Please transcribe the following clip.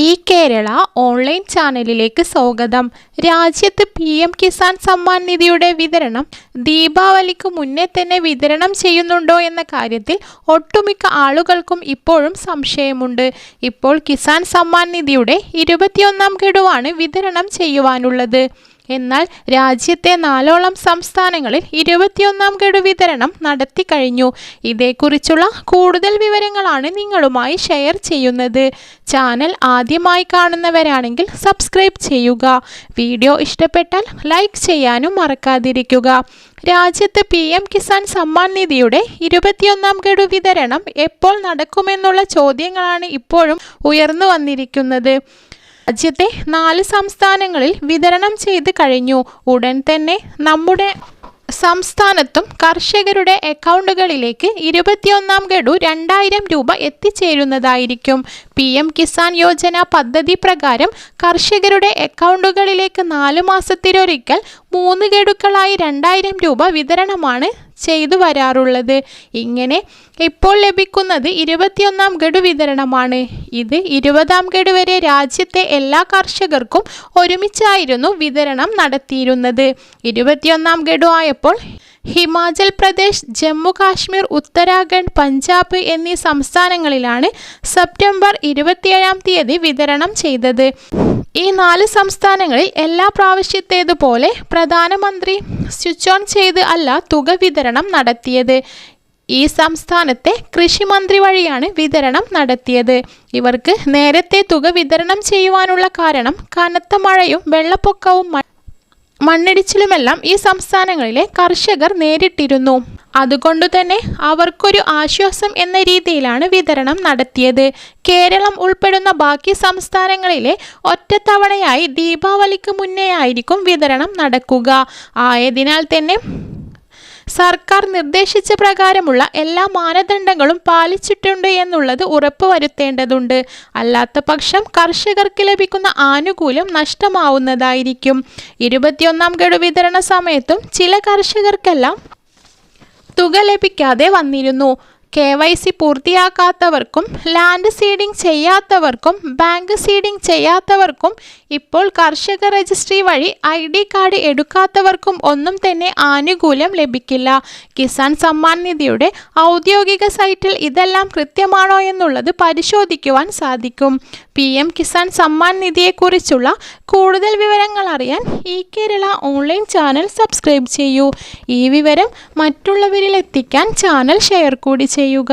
ഈ കേരള ഓൺലൈൻ ചാനലിലേക്ക് സ്വാഗതം. രാജ്യത്ത് പി എം കിസാൻ സമ്മാൻ നിധിയുടെ വിതരണം ദീപാവലിക്ക് മുന്നേ തന്നെ വിതരണം ചെയ്യുന്നുണ്ടോ എന്ന കാര്യത്തിൽ ഒട്ടുമിക്ക ആളുകൾക്കും ഇപ്പോഴും സംശയമുണ്ട്. ഇപ്പോൾ കിസാൻ സമ്മാൻ നിധിയുടെ ഇരുപത്തിയൊന്നാം ഗഡുവാണ് വിതരണം ചെയ്യുവാനുള്ളത്. എന്നാൽ രാജ്യത്തെ നാലോളം സംസ്ഥാനങ്ങളിൽ ഇരുപത്തിയൊന്നാം ഗഡു വിതരണം നടത്തി കഴിഞ്ഞു. ഇതേക്കുറിച്ചുള്ള കൂടുതൽ വിവരങ്ങളാണ് നിങ്ങളുമായി ഷെയർ ചെയ്യുന്നത്. ചാനൽ ആദ്യമായി കാണുന്നവരാണെങ്കിൽ സബ്സ്ക്രൈബ് ചെയ്യുക. വീഡിയോ ഇഷ്ടപ്പെട്ടാൽ ലൈക്ക് ചെയ്യാനും മറക്കാതിരിക്കുക. രാജ്യത്ത് പി എം കിസാൻ സമ്മാൻ നിധിയുടെ ഇരുപത്തിയൊന്നാം ഗഡു വിതരണം എപ്പോൾ നടക്കുമെന്നുള്ള ചോദ്യങ്ങളാണ് ഇപ്പോഴും ഉയർന്നു വന്നിരിക്കുന്നത്. രാജ്യത്തെ നാല് സംസ്ഥാനങ്ങളിൽ വിതരണം ചെയ്ത് കഴിഞ്ഞു. ഉടൻ തന്നെ നമ്മുടെ സംസ്ഥാനത്തും കർഷകരുടെ അക്കൗണ്ടുകളിലേക്ക് ഇരുപത്തിയൊന്നാം ഗഡു രണ്ടായിരം രൂപ എത്തിച്ചേരുന്നതായിരിക്കും. പി എം കിസാൻ യോജന പദ്ധതി പ്രകാരം കർഷകരുടെ അക്കൗണ്ടുകളിലേക്ക് നാല് മാസത്തിലൊരിക്കൽ മൂന്ന് ഗഡുക്കളായി രണ്ടായിരം രൂപ വിതരണമാണ് ചെയ്തു വരാറുള്ളത്. ഇങ്ങനെ ഇപ്പോൾ ലഭിക്കുന്നത് ഇരുപത്തിയൊന്നാം ഗഡു വിതരണമാണ്. ഇത് ഇരുപതാം ഗഡു വരെ രാജ്യത്തെ എല്ലാ കർഷകർക്കും ഒരുമിച്ചായിരുന്നു വിതരണം നടത്തിയിരുന്നത്. ഇരുപത്തിയൊന്നാം ഗഡു ആയപ്പോൾ ഹിമാചൽ പ്രദേശ് ജമ്മു കാശ്മീർ ഉത്തരാഖണ്ഡ് പഞ്ചാബ് എന്നീ സംസ്ഥാനങ്ങളിലാണ് സെപ്റ്റംബർ ഇരുപത്തിയേഴാം തീയതി വിതരണം ചെയ്തത്. ഈ നാല് സംസ്ഥാനങ്ങളിൽ എല്ലാ പ്രാവശ്യത്തേതുപോലെ പ്രധാനമന്ത്രി സ്വിച്ച് ഓൺ ചെയ്ത് അല്ല തുക വിതരണം നടത്തിയത്. ഈ സംസ്ഥാനത്തെ കൃഷിമന്ത്രി വഴിയാണ് വിതരണം നടത്തിയത്. ഇവർക്ക് നേരത്തെ തുക വിതരണം ചെയ്യുവാനുള്ള കാരണം കനത്ത മഴയും വെള്ളപ്പൊക്കവും മണ്ണിടിച്ചിലുമെല്ലാം ഈ സംസ്ഥാനങ്ങളിലെ കർഷകർ നേരിട്ടിരുന്നു. അതുകൊണ്ടു തന്നെ അവർക്കൊരു ആശ്വാസം എന്ന രീതിയിലാണ് വിതരണം നടത്തിയത്. കേരളം ഉൾപ്പെടുന്ന ബാക്കി സംസ്ഥാനങ്ങളിലെ ഒറ്റത്തവണയായി ദീപാവലിക്ക് മുന്നേ ആയിരിക്കും വിതരണം നടക്കുക. ആയതിനാൽ തന്നെ സർക്കാർ നിർദ്ദേശിച്ച പ്രകാരമുള്ള എല്ലാ മാനദണ്ഡങ്ങളും പാലിച്ചിട്ടുണ്ട് എന്നുള്ളത് ഉറപ്പുവരുത്തേണ്ടതുണ്ട്. അല്ലാത്ത പക്ഷം കർഷകർക്ക് ലഭിക്കുന്ന ആനുകൂല്യം നഷ്ടമാവുന്നതായിരിക്കും. ഇരുപത്തിയൊന്നാം ഗഡു വിതരണ സമയത്തും ചില കർഷകർക്കെല്ലാം തുക ലഭിക്കാതെ വന്നിരുന്നു. കെ വൈ സി പൂർത്തിയാക്കാത്തവർക്കും ലാൻഡ് സീഡിംഗ് ചെയ്യാത്തവർക്കും ബാങ്ക് സീഡിംഗ് ചെയ്യാത്തവർക്കും ഇപ്പോൾ കർഷക രജിസ്ട്രി വഴി ഐ ഡി കാർഡ് എടുക്കാത്തവർക്കും ഒന്നും തന്നെ ആനുകൂല്യം ലഭിക്കില്ല. കിസാൻ സമ്മാൻ നിധിയുടെ ഔദ്യോഗിക സൈറ്റിൽ ഇതെല്ലാം കൃത്യമാണോ എന്നുള്ളത് പരിശോധിക്കുവാൻ സാധിക്കും. പി എം കിസാൻ സമ്മാൻ നിധിയെക്കുറിച്ചുള്ള കൂടുതൽ വിവരങ്ങൾ അറിയാൻ ഈ കേരള ഓൺലൈൻ ചാനൽ സബ്സ്ക്രൈബ് ചെയ്യൂ. ഈ വിവരം മറ്റുള്ളവരിൽ എത്തിക്കാൻ ചാനൽ ഷെയർ കൂടി ചെയ്യുക